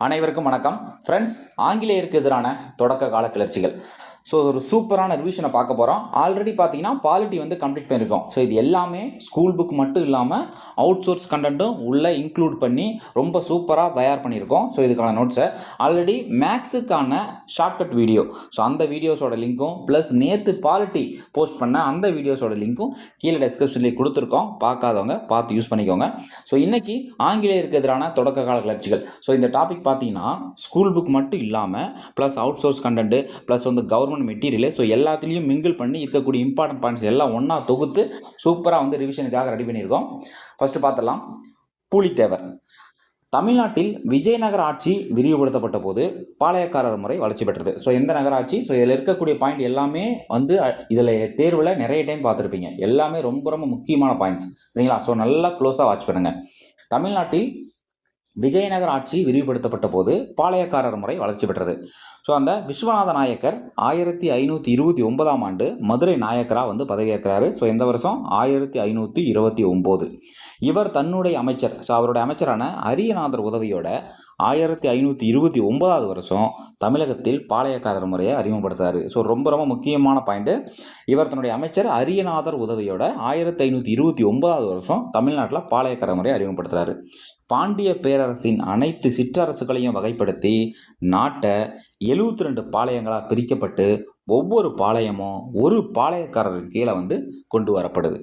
அனைவருக்கும் வணக்கம். ஃப்ரெண்ட்ஸ் ஆங்கிலேயருக்கு எதிரான தொடக்க கால கிளர்ச்சிகள் ஸோ ஒரு சூப்பரான ரிவிஷனை பார்க்க போகிறோம் ஆல்ரெடி பார்த்தீங்கன்னா பாலிட்டி வந்து கம்ப்ளீட் பண்ணியிருக்கோம். ஸோ இது எல்லாமே ஸ்கூல் புக் மட்டும் இல்லாமல் அவுட் சோர்ஸ் கண்டென்ட்டும் உள்ளே இன்க்ளூட் பண்ணி ரொம்ப சூப்பராக தயார் பண்ணியிருக்கோம். ஸோ இதுக்கான நோட்ஸை ஆல்ரெடி மேக்ஸுக்கான ஷார்ட்கட் வீடியோ ஸோ அந்த வீடியோஸோட லிங்க்கும் ப்ளஸ் நேற்று பாலிட்டி போஸ்ட் பண்ண அந்த வீடியோஸோட லிங்க்கும் கீழே டெஸ்கிரிப்ஷன்லேயே கொடுத்துருக்கோம். பார்க்காதவங்க பார்த்து யூஸ் பண்ணிக்கோங்க. ஸோ இன்றைக்கி ஆங்கிலேயருக்கு எதிரான தொடக்க கால கிளர்ச்சிகள். ஸோ இந்த டாபிக் பார்த்தீங்கன்னா ஸ்கூல் புக் மட்டும் இல்லாமல் plus out source content plus வந்து கவர்மெண்ட் மெட்டீரியல் ஸோ எல்லாத்துலேயும் மிங்கிள் பண்ணி இருக்கக்கூடிய இம்பார்ட்டன்ட் பாயிண்ட்ஸ் எல்லாம் ஒன்றா தொகுத்து சூப்பராக வந்து ரிவிஷனுக்காக ரெடி பண்ணியிருக்கோம். ஃபஸ்ட்டு பார்த்துடலாம் பூலித்தேவர். தமிழ்நாட்டில் விஜயநகர ஆட்சி விரிவுபடுத்தப்பட்ட போது பாளையக்காரர் முறை வளர்ச்சி பெற்றது. ஸோ எந்த நகராட்சி ஸோ இதில் இருக்கக்கூடிய பாயிண்ட் எல்லாமே வந்து இதில் தேர்வில் நிறைய டைம் பார்த்துருப்பீங்க. எல்லாமே ரொம்ப ரொம்ப முக்கியமான பாயிண்ட்ஸ் சரிங்களா? ஸோ நல்லா க்ளோஸாக வாட்ச் பண்ணுங்கள் தமிழ்நாட்டில் விஜயநகர் ஆட்சி விரிவுபடுத்தப்பட்ட போது பாளையக்காரர் முறை வளர்ச்சி பெற்றது. ஸோ அந்த விஸ்வநாத நாயக்கர் ஆயிரத்தி ஐநூற்றி இருபத்தி ஒன்பதாம் ஆண்டு மதுரை நாயக்கராக வந்து பதவியேற்கிறாரு. ஸோ எந்த வருஷம் ஆயிரத்தி ஐநூற்றி இருபத்தி ஒம்பது. இவர் தன்னுடைய அமைச்சர் ஸோ அவருடைய அமைச்சரான அரியநாதர் உதவியோட ஆயிரத்தி ஐநூற்றி இருபத்தி ஒன்பதாவது வருஷம் தமிழகத்தில் பாளையக்காரர் முறையை அறிமுகப்படுத்துறாரு. ஸோ ரொம்ப ரொம்ப முக்கியமான பாயிண்ட்டு இவர் தன்னுடைய அமைச்சர் அரியநாதர் உதவியோட ஆயிரத்தி ஐநூற்றி இருபத்தி ஒன்பதாவது வருஷம் தமிழ்நாட்டில் பாளையக்காரர் முறையை அறிமுகப்படுத்துகிறாரு பாண்டிய பேரரசின் அனைத்து சிற்றரசுகளையும் வகைப்படுத்தி நாட்டை எழுவத்தி ரெண்டு பாளையங்களாக பிரிக்கப்பட்டு ஒவ்வொரு பாளையமும் ஒரு பாளையக்காரர் கீழே வந்து கொண்டு வரப்படுது.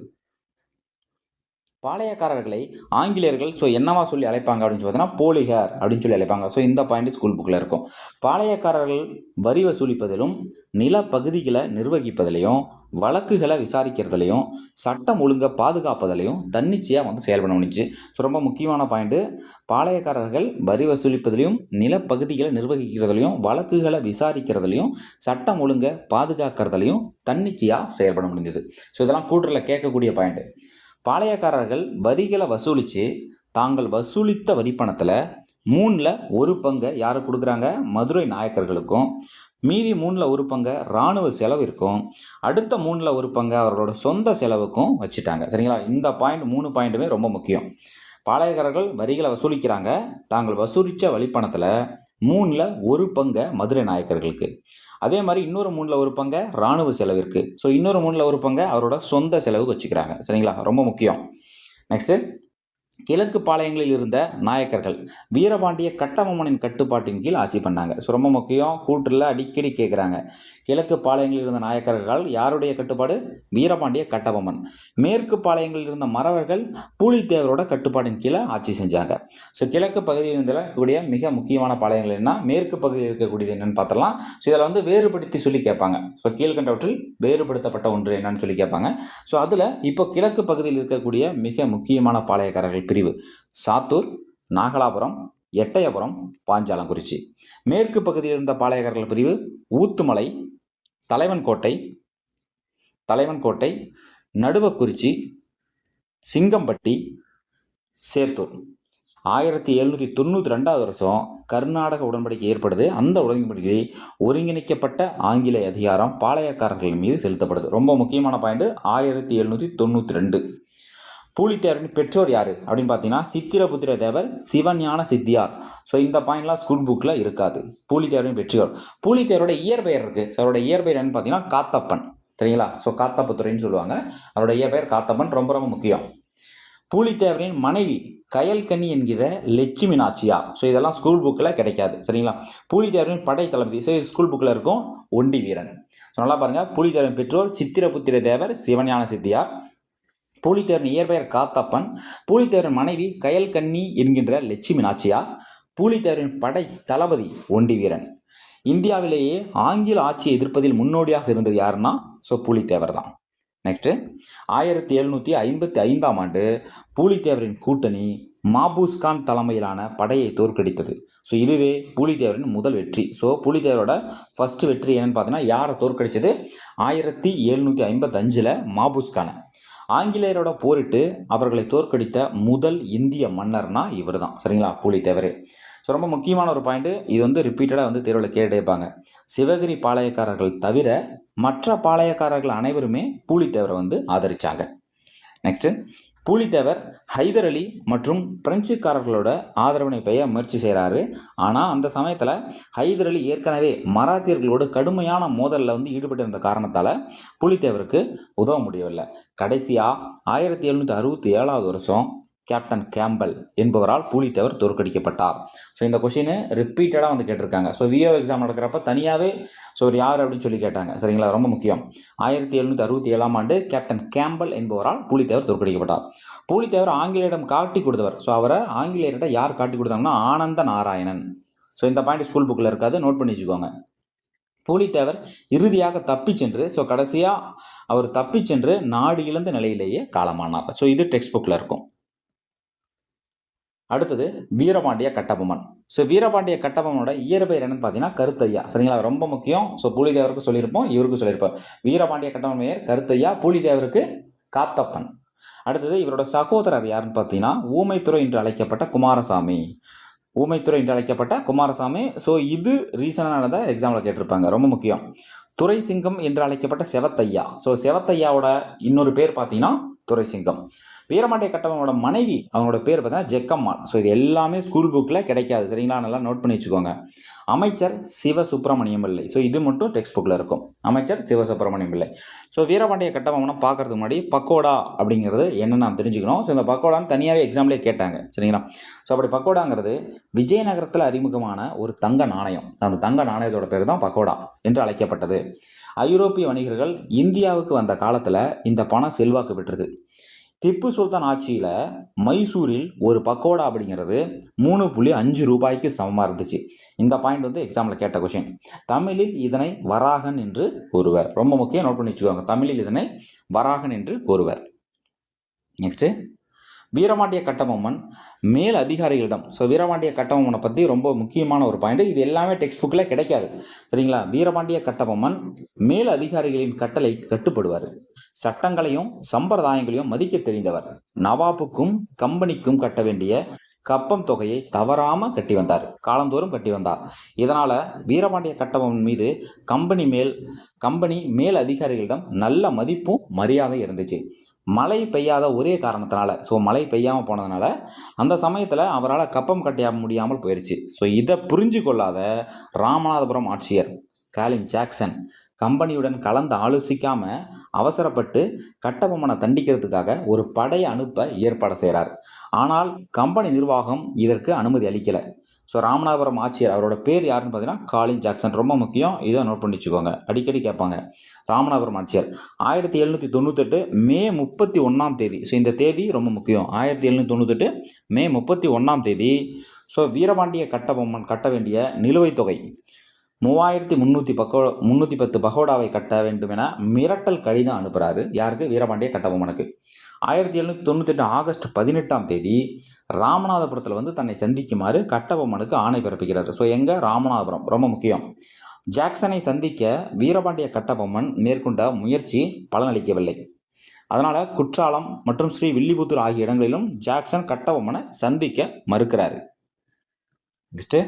பாளையக்காரர்களை ஆங்கிலேயர்கள் ஸோ என்னவா சொல்லி அழைப்பாங்க? அப்படின்னு சொல்லி பார்த்தீங்கன்னா அப்படின்னு சொல்லி அழைப்பாங்க. ஸோ இந்த பாயிண்ட் ஸ்கூல் புக்கில் இருக்கும். பாளையக்காரர்கள் வரி வசூலிப்பதிலும் நிலப்பகுதிகளை நிர்வகிப்பதிலையும் வழக்குகளை விசாரிக்கிறதுலையும் சட்டம் ஒழுங்கை பாதுகாப்பதிலையும் தன்னிச்சையாக வந்து செயல்பட முடிஞ்சு ஸோ ரொம்ப முக்கியமான பாயிண்ட்டு பாளையக்காரர்கள் வரி வசூலிப்பதிலையும் நிலப்பகுதிகளை நிர்வகிக்கிறதுலையும் வழக்குகளை விசாரிக்கிறதுலையும் சட்டம் ஒழுங்கை பாதுகாக்கிறதுலையும் தன்னிச்சையாக செயல்பட முடிஞ்சது. ஸோ இதெல்லாம் கூட்டுறில் கேட்கக்கூடிய பாயிண்ட்டு பாளையக்காரர்கள் வரிகளை வசூலித்து தாங்கள் வசூலித்த வரிப்பணத்தில் மூணில் ஒரு பங்கை யார் கொடுக்குறாங்க? மதுரை நாயக்கர்களுக்கும். மீதி மூணில் ஒரு பங்கை இராணுவ செலவிற்கும். அடுத்த மூணில் ஒரு பங்கை அவர்களோட சொந்த செலவுக்கும் வச்சுட்டாங்க. சரிங்களா? இந்த பாயிண்ட் மூணு பாயிண்ட்டுமே ரொம்ப முக்கியம். பாளையக்காரர்கள் வரிகளை வசூலிக்கிறாங்க. தாங்கள் வசூலித்த வழிப்பணத்தில் மூணில் ஒரு பங்கை மதுரை நாயக்கர்களுக்கு. அதே மாதிரி இன்னொரு மூணில் ஒரு பங்கை இராணுவ செலவிற்கு. ஸோ இன்னொரு மூணில் ஒரு பங்கை அவரோட சொந்த செலவுக்கு வச்சுக்கிறாங்க. சரிங்களா? ரொம்ப முக்கியம். நெக்ஸ்ட்டு கிழக்கு பாளையங்களில் இருந்த நாயக்கர்கள் வீரபாண்டிய கட்டபொம்மனின் கட்டுப்பாட்டின் கீழ் ஆட்சி பண்ணாங்க. ஸோ ரொம்ப முக்கியம் கூற்றில் அடிக்கடி கேட்குறாங்க கிழக்கு பாளையங்களில் இருந்த நாயக்கர்கள் யாருடைய கட்டுப்பாடு? வீரபாண்டிய கட்டபொம்மன். மேற்கு பாளையங்களில் இருந்த மறவர்கள் பூலித்தேவரோட கட்டுப்பாட்டின் கீழே ஆட்சி செஞ்சாங்க. ஸோ கிழக்கு பகுதியில் இருக்கக்கூடிய மிக முக்கியமான பாளையங்கள் என்ன? மேற்கு பகுதியில் இருக்கக்கூடியது என்னன்னு பார்த்தலாம் ஸோ இதில் வந்து வேறுபடுத்தி சொல்லி கேட்பாங்க. ஸோ கீழ்கண்டவற்றில் வேறுபடுத்தப்பட்ட ஒன்று என்னன்னு சொல்லி கேட்பாங்க. ஸோ அதில் இப்போ கிழக்கு பகுதியில் இருக்கக்கூடிய மிக முக்கியமான பாளையக்காரர்கள் பிரிவு. சாத்தூர் நாகலாபுரம் எட்டயபுரம் பாஞ்சாலங்குறிச்சி. மேற்கு பகுதியில் இருந்த பாளையக்காரர்கள் பிரிவு ஊத்துமலை தலைவன்கோட்டை தலைவன்கோட்டை நடுவக்குறிச்சி சிங்கம்பட்டி சேத்தூர். ஆயிரத்தி எழுநூற்றி தொண்ணூற்றி ரெண்டாவது வருஷம் கர்நாடக உடன்படிக்கை ஏற்படுது. அந்த உடன்படிக்கை ஒருங்கிணைக்கப்பட்ட ஆங்கிலேய அதிகாரம் பாளையக்காரர்கள் மீது செலுத்தப்படுது. ரொம்ப முக்கியமான பாயிண்ட் ஆயிரத்தி எழுநூற்றி தொண்ணூற்றி ரெண்டு. பூலித்தேவரின் பெற்றோர் யார்? அப்படின்னு பார்த்தீங்கன்னா சித்திரபுத்திர தேவர் சிவஞான சித்தியார். ஸோ இந்த பாயிண்ட்லாம் ஸ்கூல் புக்கில் இருக்காது. பூலித்தேவரின் பெற்றோர். பூலித்தேவரோட இயற்பெயர் இருக்குது ஸோ அவரோட இயற்பெயர் என்னன்னு பார்த்தீங்கன்னா காத்தப்பன். சரிங்களா? ஸோ காத்தப்புத்துறைன்னு சொல்லுவாங்க. அவரோட இயற்பெயர் காத்தப்பன் ரொம்ப ரொம்ப முக்கியம். பூலித்தேவரின் மனைவி கயல்கன்னி என்கிற லட்சுமி நாச்சியார் ஸோ இதெல்லாம் ஸ்கூல் புக்கில் கிடைக்காது. சரிங்களா? பூலித்தேவரின் படை தளபதி. ஸோ ஸ்கூல் புக்கில் இருக்கும் ஒண்டி வீரன். ஸோ நல்லா பாருங்கள் பூலித்தேவரின் பெற்றோர் சித்திரபுத்திர தேவர் சிவஞான சித்தியார். பூலித்தேவரின் இயற்பெயர் காத்தப்பன் பூலித்தேவரின் மனைவி கயல்கன்னி என்கின்ற லட்சுமி நாச்சியார் பூலித்தேவரின் படை தளபதி ஒண்டி வீரன். இந்தியாவிலேயே ஆங்கில ஆட்சியை எதிர்ப்பதில் முன்னோடியாக இருந்தது யாருன்னா? ஸோ பூலித்தேவர் தான். நெக்ஸ்ட்டு ஆயிரத்தி எழுநூற்றி ஐம்பத்தி ஐந்தாம் ஆண்டு பூலித்தேவரின் கூட்டணி மாபூஸ்கான் தலைமையிலான படையை தோற்கடித்தது. ஸோ இதுவே பூலித்தேவரின் முதல் வெற்றி. ஸோ பூலித்தேவரோட ஃபஸ்ட்டு வெற்றி என்னன்னு பார்த்தீங்கன்னா யாரை தோற்கடித்தது ஆயிரத்தி எழுநூற்றி ஐம்பத்தஞ்சில் மாபூஸ்கானை. ஆங்கிலேயரோட போரிட்டு அவர்களை தோற்கடித்த முதல் இந்திய மன்னர்னா இவர் தான் சரிங்களா பூலித்தேவர் ஸோ ரொம்ப முக்கியமான ஒரு பாயிண்ட்டு இது வந்து ரிப்பீட்டடாக வந்து தேர்வில் கேட்டுப்பாங்க சிவகிரி பாளையக்காரர்கள் தவிர மற்ற பாளையக்காரர்கள் அனைவருமே பூலித்தேவரை வந்து ஆதரித்தாங்க நெக்ஸ்ட்டு பூலித்தேவர் ஹைதர் அலி மற்றும் பிரெஞ்சுக்காரர்களோட ஆதரவினை பெய்ய முயற்சி செய்கிறாரு ஆனால் அந்த சமயத்தில் ஹைதர் அலி ஏற்கனவே மராத்தியர்களோட கடுமையான மோதலில் வந்து ஈடுபட்டிருந்த காரணத்தால் புலித்தேவருக்கு உதவ முடியவில்லை. கடைசியாக ஆயிரத்தி எழுநூற்றி அறுபத்தி ஏழாவது வருஷம் கேப்டன் கேம்பல் என்பவரால் பூலித்தேவர் தோற்கடிக்கப்பட்டார். ஸோ இந்த கொஷின் ரிப்பீட்டடாக வந்து கேட்டிருக்காங்க. ஸோ விஓ எக்ஸாம் நடக்கிறப்ப தனியாகவே ஸோ ஒரு யார் அப்படின்னு சொல்லி கேட்டாங்க. சரிங்களா? ரொம்ப முக்கியம். ஆயிரத்தி எழுநூற்றி அறுபத்தி ஏழாம் ஆண்டு கேப்டன் கேம்பல் என்பவரால் பூலித்தேவர் தோற்கடிக்கப்பட்டார். பூலித்தேவர் ஆங்கிலேயரிடம் காட்டி கொடுத்தவர். ஸோ அவரை ஆங்கிலேயர்கிட்ட யார் காட்டி கொடுத்தாங்கன்னா ஆனந்த நாராயணன். ஸோ இந்த பாயிண்ட் ஸ்கூல் புக்கில் இருக்காது. நோட் பண்ணி வச்சுக்கோங்க. பூலித்தேவர் இறுதியாக தப்பிச் சென்று ஸோ கடைசியாக அவர் தப்பி சென்று நாடு இழந்த நிலையிலேயே காலமானார். ஸோ இது டெக்ஸ்ட் புக்கில் இருக்கும். அடுத்தது வீரபாண்டிய கட்டபொம்மன். ஸோ வீரபாண்டிய கட்டபொம்மனோட இயற்பெயர் என்னன்னு பார்த்தீங்கன்னா கருத்தையா. சரிங்களா? ரொம்ப முக்கியம். ஸோ புலிதேவருக்கு சொல்லியிருப்போம் இவருக்கு சொல்லியிருப்போம். வீரபாண்டிய கட்டபொம்மன் பெயர் கருத்தையா புலிதேவருக்கு காத்தப்பன். அடுத்தது இவரோட சகோதரர் யாருன்னு பார்த்தீங்கன்னா ஊமைத்துறை என்று அழைக்கப்பட்ட குமாரசாமி. ஊமைத்துறை என்று அழைக்கப்பட்ட குமாரசாமி. ஸோ இது ரீசனாக நடந்த கேட்டிருப்பாங்க. ரொம்ப முக்கியம். துரைசிங்கம் என்று அழைக்கப்பட்ட செவத்தையா. ஸோ செவத்தையாவோட இன்னொரு பேர் பார்த்தீங்கன்னா துரைசிங்கம். வீரமாண்டிய கட்டபொம்மனோட மனைவி அவனோட பேர் பார்த்தீங்கன்னா ஜெக்கம்மாள். ஸோ இது எல்லாமே ஸ்கூல் புக்கில் கிடைக்காது. சரிங்களா? நல்லா நோட் பண்ணி வச்சுக்கோங்க. அமைச்சர் சிவ சுப்பிரமணியம் பிள்ளை. ஸோ இது மட்டும் டெக்ஸ்ட் புக்கில் இருக்கும். அமைச்சர் சிவ சுப்பிரமணியம் பிள்ளை. ஸோ வீரபாண்டிய கட்டபொம்மனை பார்க்கறதுக்கு முன்னாடி பக்கோடா அப்படிங்கிறது என்ன நாம் தெரிஞ்சுக்கணும். ஸோ இந்த பக்கோடான்னு தனியாகவே எக்ஸாம்லேயே கேட்டாங்க. சரிங்களா? ஸோ அப்படி பக்கோடாங்கிறது விஜயநகரத்தில் அறிமுகமான ஒரு தங்க நாணயம். அந்த தங்க நாணயத்தோட பேர் தான் பக்கோடா என்று அழைக்கப்பட்டது. ஐரோப்பிய வணிகர்கள் இந்தியாவுக்கு வந்த காலத்தில் இந்த பணம் செல்வாக்கு பெற்றது. திப்பு சுல்தான் ஆட்சியில் மைசூரில் ஒரு பக்கோடா அப்படிங்கிறது மூணு புள்ளி அஞ்சு ரூபாய்க்கு சமமாக இருந்துச்சு. இந்த பாயிண்ட் வந்து எக்ஸாமில் கேட்ட கொஷின் தமிழில் இதனை வராகன் என்று கூறுவர். ரொம்ப முக்கியம் நோட் பண்ணி வச்சுக்கோங்க. தமிழில் இதனை வராகன் என்று கூறுவர். நெக்ஸ்ட்டு வீரபாண்டிய கட்டபொம்மன் மேல் அதிகாரிகளிடம். ஸோ வீரபாண்டிய கட்டபொம்மனை பற்றி ரொம்ப முக்கியமான ஒரு பாயிண்ட் இது எல்லாமே டெக்ஸ்ட் புக்கில் கிடைக்காது. சரிங்களா? வீரபாண்டிய கட்டபொம்மன் மேல் அதிகாரிகளின் கட்டளை கட்டுப்படுவார். சட்டங்களையும் சம்பிரதாயங்களையும் மதிக்க தெரிந்தவர். நவாபுக்கும் கம்பெனிக்கும் கட்ட வேண்டிய கப்பம் தொகையை தவறாம கட்டி வந்தார். காலந்தோறும் கட்டி வந்தார். இதனால வீரபாண்டிய கட்டபொம்மன் மீது கம்பெனி மேல் கம்பெனி மேல் அதிகாரிகளிடம் நல்ல மதிப்பும் மரியாதை இருந்துச்சு. மழை பெய்யாத ஒரே காரணத்தினால. ஸோ மழை பெய்யாமல் போனதுனால அந்த சமயத்தில் அவரால் கப்பம் கட்ட முடியாமல் போயிடுச்சு ஸோ இதை புரிஞ்சு கொள்ளாத ராமநாதபுரம் ஆட்சியர் காலின் ஜாக்சன் கம்பெனியுடன் கலந்து ஆலோசிக்காம அவசரப்பட்டு கட்டபொம்மனை தண்டிக்கிறதுக்காக ஒரு படையை அனுப்ப ஏற்பாடு செய்கிறார் ஆனால் கம்பெனி நிர்வாகம் இதற்கு அனுமதி அளிக்கலை. ஸோ ராமநாதபுரம் ஆட்சியர் அவரோட பேர் யாருன்னு பார்த்தீங்கன்னா காலின் ஜாக்சன் ரொம்ப முக்கியம். இதை நோட் பண்ணி வச்சுக்கோங்க அடிக்கடி கேட்பாங்க. ராமநாதபுரம் ஆட்சியர். ஆயிரத்தி எழுநூற்றி தொண்ணூத்தெட்டு மே முப்பத்தி ஒன்றாம் தேதி. ஸோ இந்த தேதி ரொம்ப முக்கியம். ஆயிரத்தி எழுநூற்றி தொண்ணூத்தெட்டு மே முப்பத்தி ஒன்றாம் தேதி. ஸோ வீரபாண்டிய கட்டபொம்மன் கட்ட வேண்டிய நிலுவைத் தொகை. மூவாயிரத்தி முந்நூற்றி பக்கோ முந்நூற்றி பத்து பகோடாவை கட்ட வேண்டும் என மிரட்டல் கடிதம் அனுப்புகிறாரு யாருக்கு? வீரபாண்டிய கட்டபொம்மனுக்கு ஆயிரத்தி எழுநூற்றி தொண்ணூத்தெட்டு ஆகஸ்ட் பதினெட்டாம் தேதி ராமநாதபுரத்தில் வந்து தன்னை சந்திக்குமாறு கட்டபொம்மனுக்கு ஆணை பிறப்பிக்கிறார். ஸோ எங்கே? ராமநாதபுரம். ரொம்ப முக்கியம். ஜாக்சனை சந்திக்க வீரபாண்டிய கட்டபொம்மன் மேற்கொண்ட முயற்சி பலனளிக்கவில்லை. அதனால் குற்றாலம் மற்றும் ஸ்ரீ வில்லிபுத்தூர் ஆகிய இடங்களிலும் ஜாக்சன் கட்டபொம்மனை சந்திக்க மறுக்கிறார். நெக்ஸ்ட்டு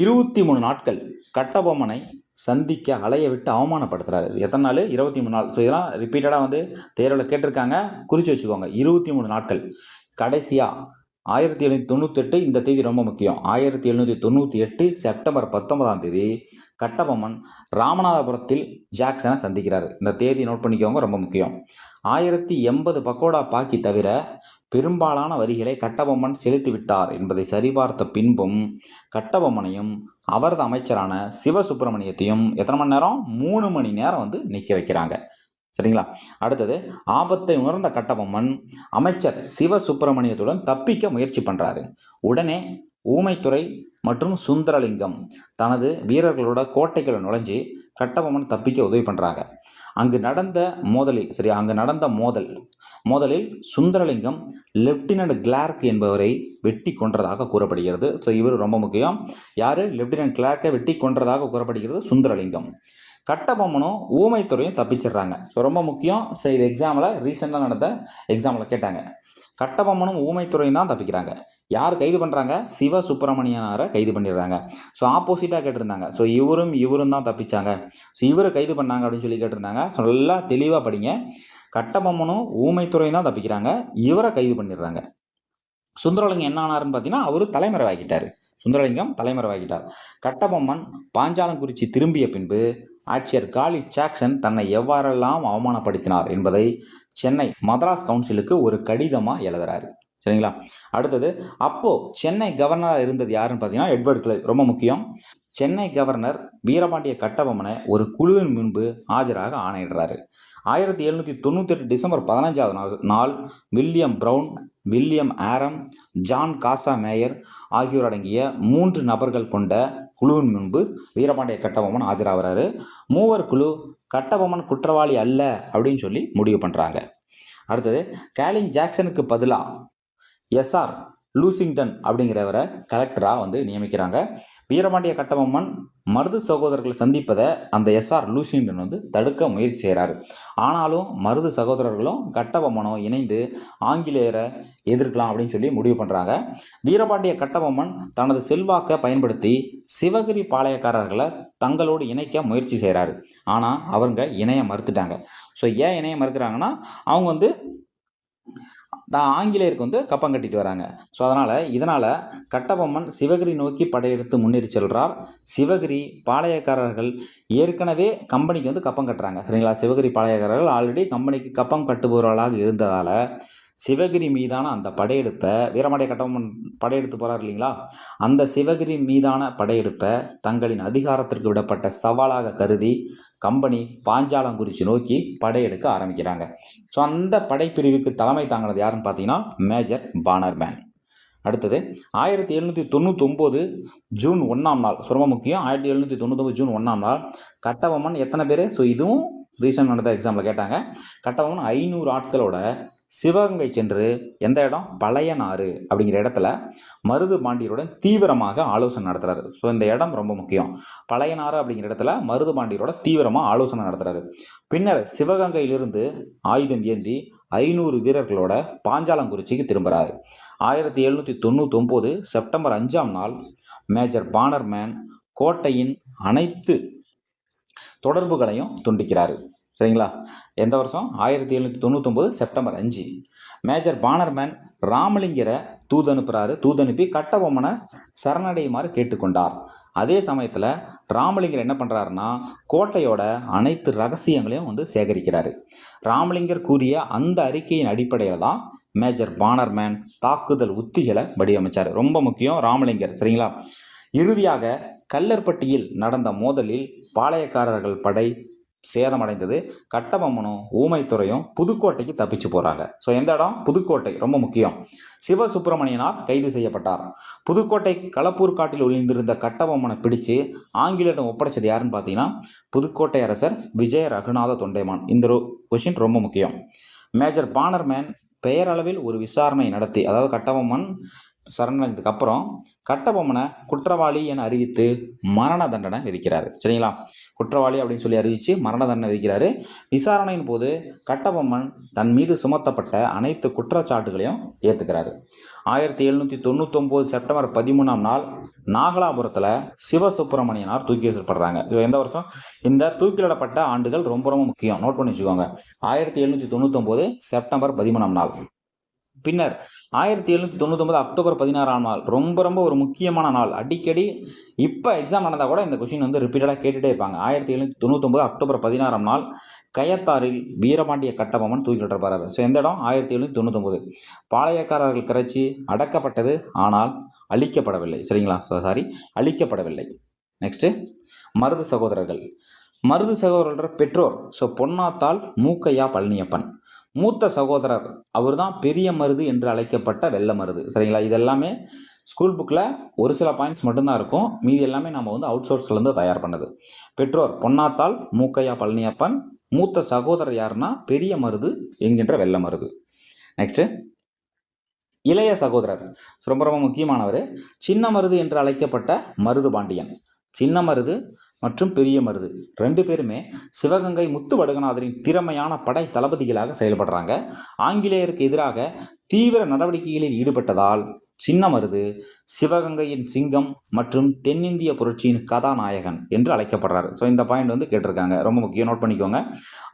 இருபத்தி மூணு நாட்கள் கட்டபொம்மனை சந்திக்க அலைய விட்டு அவமானப்படுத்துகிறாரு எத்தனை நாள்? இருபத்தி மூணு நாள். ஸோ இதெல்லாம் ரிப்பீட்டடாக வந்து தேர்வில் கேட்டிருக்காங்க. குறித்து வச்சுக்கோங்க. இருபத்தி மூணு நாட்கள். கடைசியாக ஆயிரத்தி எழுநூற்றி தொண்ணூத்தெட்டு இந்த தேதி ரொம்ப முக்கியம். ஆயிரத்தி எழுநூற்றி தொண்ணூற்றி எட்டு செப்டம்பர் பத்தொன்பதாம் தேதி கட்டபொம்மன் ராமநாதபுரத்தில் ஜாக்சனை சந்திக்கிறார். இந்த தேதி நோட் பண்ணிக்கோங்க. ரொம்ப முக்கியம். ஆயிரத்தி எண்பது பக்கோடா பாக்கி தவிர பெரும்பாலான வரிகளை கட்டபொம்மன் செலுத்திவிட்டார் என்பதை சரிபார்த்த பின்பும் கட்டபொம்மனையும் அவரது அமைச்சரான சிவசுப்பிரமணியத்தையும் எத்தனை மணி நேரம்? மூணு மணி நேரம் வந்து நிற்க வைக்கிறாங்க. சரிங்களா? அடுத்தது ஆபத்தை உணர்ந்த கட்டபொம்மன் அமைச்சர் சிவசுப்பிரமணியத்துடன் தப்பிக்க முயற்சி பண்ணுறாரு உடனே ஊமைத்துறை மற்றும் சுந்தரலிங்கம் தனது வீரர்களோட கோட்டைகளை நுழைஞ்சு கட்டபொம்மன் தப்பிக்க உதவி பண்ணுறாங்க அங்கு நடந்த மோதலில் சரி அங்கு நடந்த மோதல் மோதலில் சுந்தரலிங்கம் லெப்டினன்ட் கிளார்க் என்பவரை வெட்டி கொன்றதாக கூறப்படுகிறது. ஸோ இவர் ரொம்ப முக்கியம். யார்? லெப்டினன்ட் கிளார்க்கை வெட்டி கொன்றதாக கூறப்படுகிறது சுந்தரலிங்கம். கட்டபொம்மனும் ஊமைத்துறையும் தப்பிச்சிடுறாங்க. ஸோ ரொம்ப முக்கியம். ஸோ இது எக்ஸாமில் ரீசெண்டாக நடந்த எக்ஸாமில் கேட்டாங்க. கட்டபொம்மனும் ஊமைத்துறையும் தான் தப்பிக்கிறாங்க. யார் கைது பண்ணுறாங்க சிவ சுப்பிரமணியனாரை கைது பண்ணிடுறாங்க. ஸோ ஆப்போசிட்டாக கேட்டிருந்தாங்க. ஸோ இவரும் இவரும் தான் தப்பிச்சாங்க. ஸோ இவரை கைது பண்ணாங்க அப்படின்னு சொல்லி கேட்டிருந்தாங்க. ஸோ நல்லா தெளிவாக படிங்க. கட்டபொம்மனும் ஊமைத்துறையும் தான் தப்பிக்கிறாங்க. இவரை கைது பண்ணிடுறாங்க. சுந்தரலிங்கம் என்ன ஆனாருன்னு பார்த்தீங்கன்னா அவர் தலைமறைவாகிட்டார். சுந்தரலிங்கம் தலைமறைவாகிட்டார். கட்டபொம்மன் பாஞ்சாலங்குறிச்சி திரும்பிய பின்பு ஆட்சியர் காலி ஜாக்சன் தன்னை எவ்வாறெல்லாம் அவமானப்படுத்தினார் என்பதை சென்னை மதராஸ் கவுன்சிலுக்கு ஒரு கடிதமாக எழுதுறாரு. சரிங்களா? அடுத்தது அப்போது சென்னை கவர்னராக இருந்தது யாருன்னு பார்த்தீங்கன்னா எட்வர்ட் கிளை ரொம்ப முக்கியம். சென்னை கவர்னர் வீரபாண்டிய கட்டபொம்மனை ஒரு குழுவின் முன்பு ஆஜராக ஆணையிடுறாரு. ஆயிரத்தி எழுநூற்றி தொண்ணூத்தெட்டு டிசம்பர் பதினஞ்சாவது நாள் நாள் William Brown William Oram John Casamajor ஆகியோர் அடங்கிய மூன்று நபர்கள் கொண்ட குழுவின் முன்பு வீரபாண்டிய கட்டபொம்மன் ஆஜராகிறாரு. மூவர் குழு கட்டபொம்மன் குற்றவாளி அல்ல அப்படின்னு சொல்லி முடிவு பண்ணுறாங்க அடுத்தது கேலின் ஜாக்சனுக்கு பதிலாக எஸ்ஆர் லூசிங்டன் அப்படிங்கிறவரை கலெக்டராக வந்து நியமிக்கிறாங்க. வீரபாண்டிய கட்டபொம்மன் மருது சகோதரர்களை சந்திப்பதை அந்த எஸ்ஆர் லூசிங்டன் வந்து தடுக்க முயற்சி செய்கிறாரு ஆனாலும் மருது சகோதரர்களும் கட்டபொம்மனும் இணைந்து ஆங்கிலேயரை எதிர்க்கலாம் அப்படின்னு சொல்லி முடிவு பண்ணுறாங்க வீரபாண்டிய கட்டபொம்மன் தனது செல்வாக்கை பயன்படுத்தி சிவகிரி பாளையக்காரர்களை தங்களோடு இணைக்க முயற்சி செய்கிறாரு ஆனால் அவங்க இணைய மறுத்துட்டாங்க. ஸோ ஏன் இணைய மறுக்கிறாங்கன்னா அவங்க வந்து தான் ஆங்கிலேயருக்கு வந்து கப்பம் கட்டிட்டு வராங்க. ஸோ அதனால் இதனால் கட்டபொம்மன் சிவகிரி நோக்கி படையெடுத்து முன்னேறி செல்கிறார் சிவகிரி பாளையக்காரர்கள் ஏற்கனவே கம்பெனிக்கு வந்து கப்பம் கட்டுறாங்க. சரிங்களா? சிவகிரி பாளையக்காரர்கள் ஆல்ரெடி கம்பெனிக்கு கப்பம் கட்டுபவர்களாக இருந்ததால் சிவகிரி மீதான அந்த படையெடுப்பை வீரமடை கட்டபொம்மன் படையெடுத்து போகிறார் இல்லைங்களா? அந்த சிவகிரி மீதான படையெடுப்பை தங்களின் அதிகாரத்திற்கு விடப்பட்ட சவாலாக கருதி கம்பெனி பாஞ்சாலங்குறிச்சி நோக்கி படையெடுக்க ஆரம்பிக்கிறாங்க. ஸோ அந்த படைப்பிரிவுக்கு தலைமை தாங்கினது யாருன்னு பார்த்தீங்கன்னா மேஜர் பானர்மேன். அடுத்தது ஆயிரத்தி எழுநூற்றி தொண்ணூத்தொம்போது ஜூன் ஒன்றாம் நாள் ஸோ ரொம்ப முக்கியம். ஆயிரத்தி எழுநூற்றி தொண்ணூத்தொம்பது ஜூன் ஒன்றாம் நாள் கட்டபொம்மன் எத்தனை பேர்? ஸோ இதுவும் ரீசன்ட் நடந்த எக்ஸாமில் கேட்டாங்க. கட்டபொம்மன் ஐநூறு ஆட்களோட சிவகங்கை சென்று எந்த இடம்? பழையனாறு அப்படிங்கிற இடத்துல மருது பாண்டியருடன் தீவிரமாக ஆலோசனை நடத்துறாரு. ஸோ இந்த இடம் ரொம்ப முக்கியம். பழையனாறு அப்படிங்கிற இடத்துல மருது பாண்டியரோட தீவிரமாக ஆலோசனை நடத்துறாரு. பின்னர் சிவகங்கையிலிருந்து ஆயுதம் ஏந்தி ஐநூறு வீரர்களோட பாஞ்சாலங்குறிச்சிக்கு திரும்புகிறாரு ஆயிரத்தி எழுநூற்றி தொண்ணூத்தொம்போது செப்டம்பர் அஞ்சாம் நாள் மேஜர் பானர்மேன் கோட்டையின் அனைத்து தொடர்புகளையும் துண்டிக்கிறாரு. சரிங்களா? எந்த வருஷம்? ஆயிரத்தி எழுநூற்றி தொண்ணூத்தொம்பது செப்டம்பர் அஞ்சு. மேஜர் பானர்மேன் ராமலிங்கரை தூதனுப்புறாரு தூதனுப்பி கட்டபொம்மனை சரணடையுமாறு கேட்டுக்கொண்டார். அதே சமயத்தில் ராமலிங்கர் என்ன பண்ணுறாருன்னா கோட்டையோட அனைத்து ரகசியங்களையும் வந்து சேகரிக்கிறாரு. ராமலிங்கர் கூறிய அந்த அறிக்கையின் அடிப்படையில் தான் மேஜர் பானர்மேன் தாக்குதல் உத்திகளை வடிவமைச்சார். ரொம்ப முக்கியம் ராமலிங்கர் சரிங்களா? இறுதியாக கல்லர்பட்டியில் நடந்த மோதலில் பாளையக்காரர்கள் படை சேதமடைந்தது. கட்டபொம்மனும் ஊமைத்துறையும் புதுக்கோட்டைக்கு தப்பிச்சு போகிறாங்க ஸோ எந்த இடம்? புதுக்கோட்டை. ரொம்ப முக்கியம். சிவசுப்பிரமணியனார் கைது செய்யப்பட்டார். புதுக்கோட்டை களப்பூர் காட்டில் ஒளிந்திருந்த கட்டபொம்மனை பிடிச்சு ஆங்கிலேயரிடம் ஒப்படைச்சது யாருன்னு பார்த்தீங்கன்னா புதுக்கோட்டை அரசர் விஜய ரகுநாத தொண்டைமான். இந்த கொஷின் ரொம்ப முக்கியம். மேஜர் பானர்மேன் பெயரளவில் ஒரு விசாரணை நடத்தி அதாவது கட்டபொம்மன் சரணடைந்ததுக்கு அப்புறம் கட்டபொம்மனை குற்றவாளி என அறிவித்து மரண தண்டனை விதிக்கிறாரு. சரிங்களா? குற்றவாளி அப்படின்னு சொல்லி அறிவித்து மரண தண்டனை விதிக்கிறாரு. விசாரணையின் போது கட்டபொம்மன் தன் மீது சுமத்தப்பட்ட அனைத்து குற்றச்சாட்டுகளையும் ஏற்றுக்கிறாரு ஆயிரத்தி எழுநூற்றி தொண்ணூத்தொம்போது செப்டம்பர் பதிமூணாம் நாள் நாகலாபுரத்தில் சிவசுப்பிரமணியனார் தூக்கி வீசப்படுறாங்க எந்த வருஷம்? இந்த தூக்கிலிடப்பட்ட ஆண்டுகள் ரொம்ப ரொம்ப முக்கியம். நோட் பண்ணி வச்சுக்கோங்க. ஆயிரத்தி எழுநூற்றி தொண்ணூத்தொம்போது செப்டம்பர் பதிமூணாம் நாள். பின்னர் ஆயிரத்தி எழுநூற்றி தொண்ணூத்தொம்பது அக்டோபர் பதினாறாம் நாள். ரொம்ப ரொம்ப ஒரு முக்கியமான நாள். அடிக்கடி இப்போ எக்ஸாம் நடந்தால் கூட இந்த கொஷின் வந்து ரிப்பீட்டடாக கேட்டுகிட்டே இருப்பாங்க. ஆயிரத்தி எழுநூற்றி தொண்ணூத்தொம்பது அக்டோபர் பதினாறாம் நாள் கயத்தாரில் வீரபாண்டிய கட்டபொம்மன் தூக்கிலிட்டப்படுறாரு ஸோ எந்த இடம்? ஆயிரத்தி எழுநூற்றி தொண்ணூத்தொம்பது பாளையக்காரர்கள் கரைச்சி அடக்கப்பட்டது ஆனால் அழிக்கப்படவில்லை. சரிங்களா? சாரி அழிக்கப்படவில்லை. நெக்ஸ்ட்டு மருது சகோதரர்கள். மருது சகோதரர் பெற்றோர். ஸோ பொன்னாத்தால் மூக்கையா பழனியப்பன். மூத்த சகோதரர். அவர் தான் பெரிய மருது என்று அழைக்கப்பட்ட வெள்ள மருது. சரிங்களா? இதெல்லாமே ஸ்கூல் புக்கில் ஒரு சில பாயிண்ட்ஸ் மட்டும்தான் இருக்கும். மீதி எல்லாமே நம்ம வந்து அவுட் சோர்ஸ்லேருந்து தயார் பண்ணது. பெற்றோர் பொன்னாத்தாள் மூக்கையா பழனியப்பன் மூத்த சகோதரர் யாருன்னா பெரிய மருது என்கின்ற வெள்ள மருது. நெக்ஸ்ட்டு இளைய சகோதரர். ரொம்ப ரொம்ப முக்கியமானவர். சின்ன மருது என்று அழைக்கப்பட்ட மருது பாண்டியன். சின்ன மருது மற்றும் பெரிய மருது. ரெண்டு பேருமே சிவகங்கை முத்து வடகநாதரின் திறமையான படை தளபதிகளாக செயல்படுறாங்க. ஆங்கிலேயருக்கு எதிராக தீவிர நடவடிக்கைகளில் ஈடுபட்டதால் சின்ன மருது சிவகங்கையின் சிங்கம் மற்றும் தென்னிந்திய புரட்சியின் கதாநாயகன் என்று அழைக்கப்படுறாரு. ஸோ இந்த பாயிண்ட் வந்து கேட்டிருக்காங்க. ரொம்ப முக்கியம். நோட் பண்ணிக்கோங்க.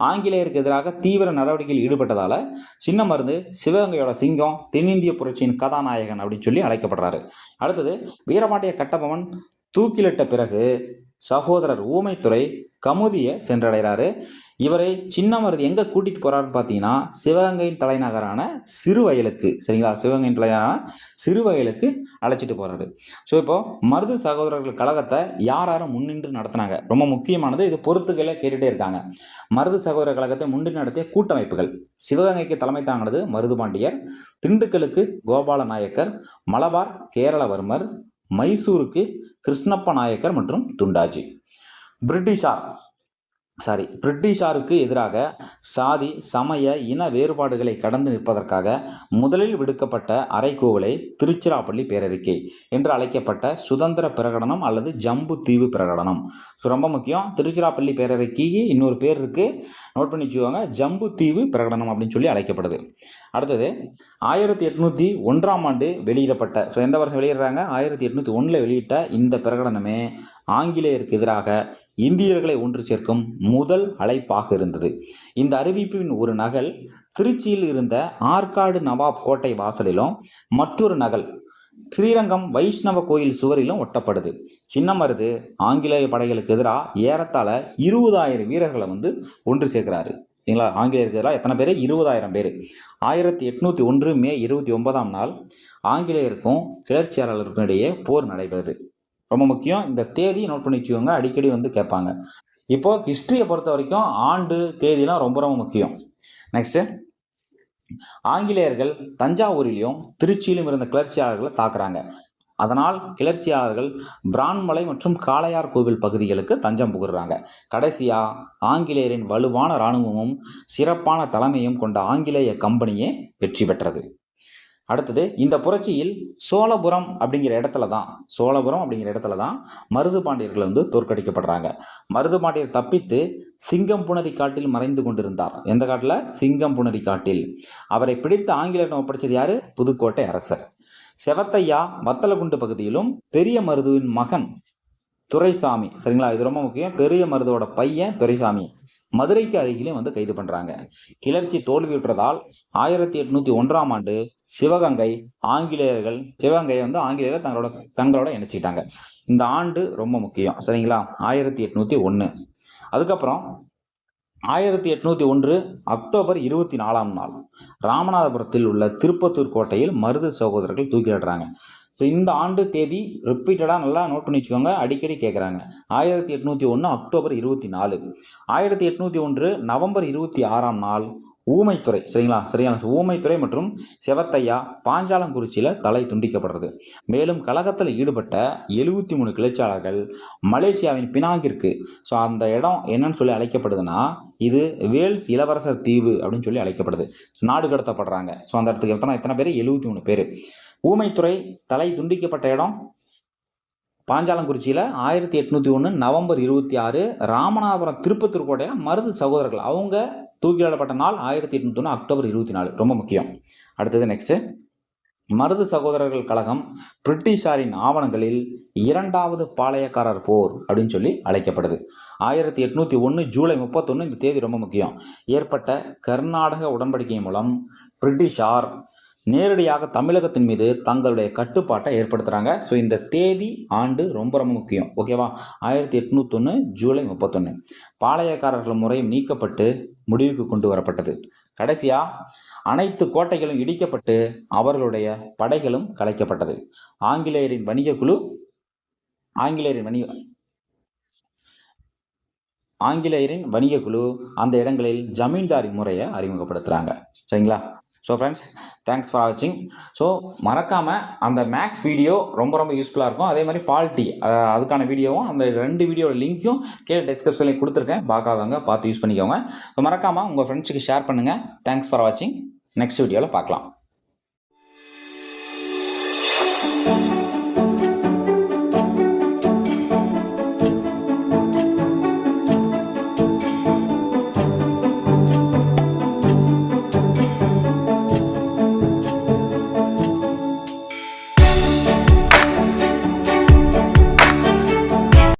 ஆங்கிலேயருக்கு எதிராக தீவிர நடவடிக்கையில் சின்ன மருந்து சிவகங்கையோட சிங்கம் தென்னிந்திய புரட்சியின் கதாநாயகன் அப்படின்னு சொல்லி அழைக்கப்படுறாரு. அடுத்தது வீரபாண்டிய கட்டபொம்மன் தூக்கிலிட்ட பிறகு சகோதரர் ஊமைத்துறை கமுதியை சென்றடைகிறாரு. இவரை சின்னமருது எங்கே கூட்டிகிட்டு போகிறாருன்னு பார்த்தீங்கன்னா சிவகங்கையின் தலைநகரான சிறுவயலுக்கு சரிங்களா? சிவகங்கையின் தலைநகரான சிறுவயலுக்கு அழைச்சிட்டு போகிறாரு ஸோ இப்போ மருது சகோதரர்கள் கழகத்தை யார் யாரும் முன்னின்று நடத்தினாங்க. ரொம்ப முக்கியமானது இது பொறுத்துக்களை கேட்டுகிட்டே இருக்காங்க. மருது சகோதர கழகத்தை முன்னின்று நடத்திய கூட்டமைப்புகள். சிவகங்கைக்கு தலைமை தாங்கினது மருதுபாண்டியர் திண்டுக்கலுக்கு கோபால நாயக்கர் மலபார் கேரளவர்மர் மைசூருக்கு கிருஷ்ணப்ப நாயக்கர் மற்றும் துண்டாஜி. பிரிட்டிஷார் சாரி பிரிட்டிஷாருக்கு எதிராக சாதி சமய இன வேறுபாடுகளை கடந்து நிற்பதற்காக முதலில் விடுக்கப்பட்ட அரைக்கோவலை திருச்சிராப்பள்ளி பேரறிக்கை என்று அழைக்கப்பட்ட சுதந்திர பிரகடனம் அல்லது ஜம்பு தீவு பிரகடனம். ஸோ ரொம்ப முக்கியம். திருச்சிராப்பள்ளி பேரறிக்கைக்கு இன்னொரு பேர் இருக்குது நோட் பண்ணி வச்சுக்கோங்க. ஜம்பு தீவு பிரகடனம் அப்படின்னு சொல்லி அழைக்கப்படுது. அடுத்தது ஆயிரத்தி எட்நூற்றி ஒன்றாம் ஆண்டு வெளியிடப்பட்ட ஸோ எந்த வருஷம் வெளியிடுறாங்க? ஆயிரத்தி எட்நூற்றி ஒன்றில் வெளியிட்ட இந்த பிரகடனமே ஆங்கிலேயருக்கு எதிராக இந்தியர்களை ஒன்று சேர்க்கும் முதல் அழைப்பாக இருந்தது. இந்த அறிவிப்பின் ஒரு நகல் திருச்சியில் இருந்த ஆற்காடு நவாப் கோட்டை வாசலிலும் மற்றொரு நகல் ஸ்ரீரங்கம் வைஷ்ணவ கோயில் சுவரிலும் ஒட்டப்படுது. சின்னமருது ஆங்கிலேய படைகளுக்கு எதிராக ஏறத்தாழ இருபதாயிரம் வீரர்களை வந்து ஒன்று சேர்க்கிறாரு. சரிங்களா ஆங்கிலேயருக்கு எதிராக எத்தனை பேர்? இருபதாயிரம் பேர். ஆயிரத்தி எட்நூற்றி ஒன்று மே இருபத்தி ஒன்பதாம் நாள் ஆங்கிலேயருக்கும் கிளர்ச்சியாளர்களுக்கும் இடையே போர் நடைபெறுது. ரொம்ப முக்கியம். இந்த தேதி நோட் பண்ணி வச்சுக்கோங்க. அடிக்கடி வந்து கேட்பாங்க. இப்போ ஹிஸ்ட்ரியை பொறுத்த வரைக்கும் ஆண்டு தேதிலாம் ரொம்ப ரொம்ப முக்கியம். நெக்ஸ்ட்டு ஆங்கிலேயர்கள் தஞ்சாவூரிலும் திருச்சியிலும் இருந்த கிளர்ச்சியாளர்களை தாக்குறாங்க. அதனால் கிளர்ச்சியாளர்கள் பிரான்மலை மற்றும் காளையார் கோவில் பகுதிகளுக்கு தஞ்சம் புகுறாங்க. கடைசியா ஆங்கிலேயரின் வலுவான இராணுவமும் சிறப்பான தலைமையும் கொண்ட ஆங்கிலேய கம்பெனியே வெற்றி பெற்றது. அடுத்தது இந்த புரட்சியில் சோழபுரம் அப்படிங்கிற இடத்துல தான் சோழபுரம் அப்படிங்கிற இடத்துல தான் மருது பாண்டியர்கள் வந்து தோற்கடிக்கப்படுறாங்க. மருது பாண்டியர் தப்பித்து சிங்கம் புணரி காட்டில் மறைந்து கொண்டிருந்தார். எந்த காட்டில்? சிங்கம் புணரி காட்டில். அவரை பிடித்து ஆங்கிலேயரிடம் ஒப்படைச்சது யார்? புதுக்கோட்டை அரசர். செவத்தையா வத்தலகுண்டு பகுதியிலும் பெரிய மருதுவின் மகன் துரைசாமி சரிங்களா? இது ரொம்ப முக்கியம். பெரிய மருதோட பையன் துரைசாமி மதுரைக்கு அருகிலும் வந்து கைது பண்ணுறாங்க கிளர்ச்சி தோல்வியுற்றதால் ஆயிரத்தி எட்நூற்றி ஒன்றாம் ஆண்டு சிவகங்கை ஆங்கிலேயர்கள் சிவகங்கையை வந்து ஆங்கிலேயர்கள் தங்களோட தங்களோட இணைச்சிட்டாங்க இந்த ஆண்டு ரொம்ப முக்கியம் சரிங்களா? ஆயிரத்தி எட்நூற்றி ஒன்று அதுக்கப்புறம் ஆயிரத்தி எட்நூற்றி ஒன்று அக்டோபர் இருபத்தி நாலாம் நாள் ராமநாதபுரத்தில் உள்ள திருப்பத்தூர் கோட்டையில் மருது சகோதரர்கள் தூக்கிலிடுறாங்க. ஸோ இந்த ஆண்டு தேதி ரிப்பீட்டடாக நல்லா நோட் பண்ணி வச்சுக்கோங்க அடிக்கடி கேட்குறாங்க ஆயிரத்தி எட்நூற்றி ஒன்று அக்டோபர் இருபத்தி நாலு. ஆயிரத்தி எட்நூற்றி ஒன்று நவம்பர் இருபத்தி ஆறாம் நாள் ஊமைத்துறை சரிங்களா? சரியான ஊமைத்துறை மற்றும் செவத்தையா பாஞ்சாலங்குறிச்சியில் தலை துண்டிக்கப்படுறது. மேலும் கழகத்தில் ஈடுபட்ட எழுபத்தி மூணு கிளர்ச்சியாளர்கள் மலேசியாவின் பினாங்கிற்கு ஸோ அந்த இடம் என்னன்னு சொல்லி அழைக்கப்படுதுன்னா இது வேல்ஸ் இளவரசர் தீவு அப்படின்னு சொல்லி அழைக்கப்படுது. நாடு கடத்தப்படுறாங்க. ஸோ அந்த இடத்துக்கு எத்தனை எத்தனை பேர்? எழுபத்தி மூணு பேர். ஊமைத்துறை தலை துண்டிக்கப்பட்ட இடம் பாஞ்சாலங்குறிச்சியில் ஆயிரத்தி எட்நூற்றி ஒன்று நவம்பர் இருபத்தி ஆறு ராமநாதபுரம் திருப்பத்தூர் கோட்டையில் மருது சகோதரர்கள். அவங்க தூக்கிலிடப்பட்ட நாள் ஆயிரத்தி எட்நூத்தொன்று அக்டோபர் இருபத்தி நாலு ரொம்ப முக்கியம். அடுத்தது நெக்ஸ்ட்டு மருது சகோதரர்கள் கழகம் பிரிட்டிஷாரின் ஆவணங்களில் இரண்டாவது பாளையக்காரர் போர் அப்படின்னு சொல்லி அழைக்கப்படுது. ஆயிரத்தி எட்நூற்றி ஒன்று ஜூலை முப்பத்தொன்று இந்த தேதி ரொம்ப முக்கியம். ஏற்பட்ட கர்நாடக உடன்படிக்கை மூலம் பிரிட்டிஷார் நேரடியாக தமிழகத்தின் மீது தங்களுடைய கட்டுப்பாட்டை ஏற்படுத்துகிறாங்க ஸோ இந்த தேதி ஆண்டு ரொம்ப ரொம்ப முக்கியம். ஓகேவா ஆயிரத்தி எட்நூத்தொன்று ஜூலை முப்பத்தொன்று பாளையக்காரர்கள் முறையும் நீக்கப்பட்டு முடிவுக்கு கொண்டு வரப்பட்டது. கடைசியாக அனைத்து கோட்டைகளும் இடிக்கப்பட்டு அவர்களுடைய படைகளும் கலைக்கப்பட்டது. ஆங்கிலேயரின் வணிக குழு ஆங்கிலேயரின் வணிக ஆங்கிலேயரின் வணிக குழு அந்த இடங்களில் ஜமீன்தாரி முறையை அறிமுகப்படுத்துகிறாங்க சரிங்களா? ஸோ ஃப்ரெண்ட்ஸ் தேங்க்ஸ் ஃபார் வாட்சிங் ஸோ மறக்காமல் அந்த மேக்ஸ் வீடியோ ரொம்ப ரொம்ப யூஸ்ஃபுல்லாக இருக்கும். அதே மாதிரி பால்ட்டி அதுக்கான வீடியோவும் அந்த ரெண்டு வீடியோட லிங்க்கும் கீழே டிஸ்கிரிப்ஷன்லேயும் கொடுத்துருக்கேன். பார்க்காதவங்க பார்த்து யூஸ் பண்ணிக்கோங்க. ஸோ மறக்காமல் உங்கள் ஃப்ரெண்ட்ஸுக்கு ஷேர் பண்ணுங்கள் தேங்க்ஸ் ஃபார் வாட்சிங் நெக்ஸ்ட் வீடியோவில் பார்க்கலாம்.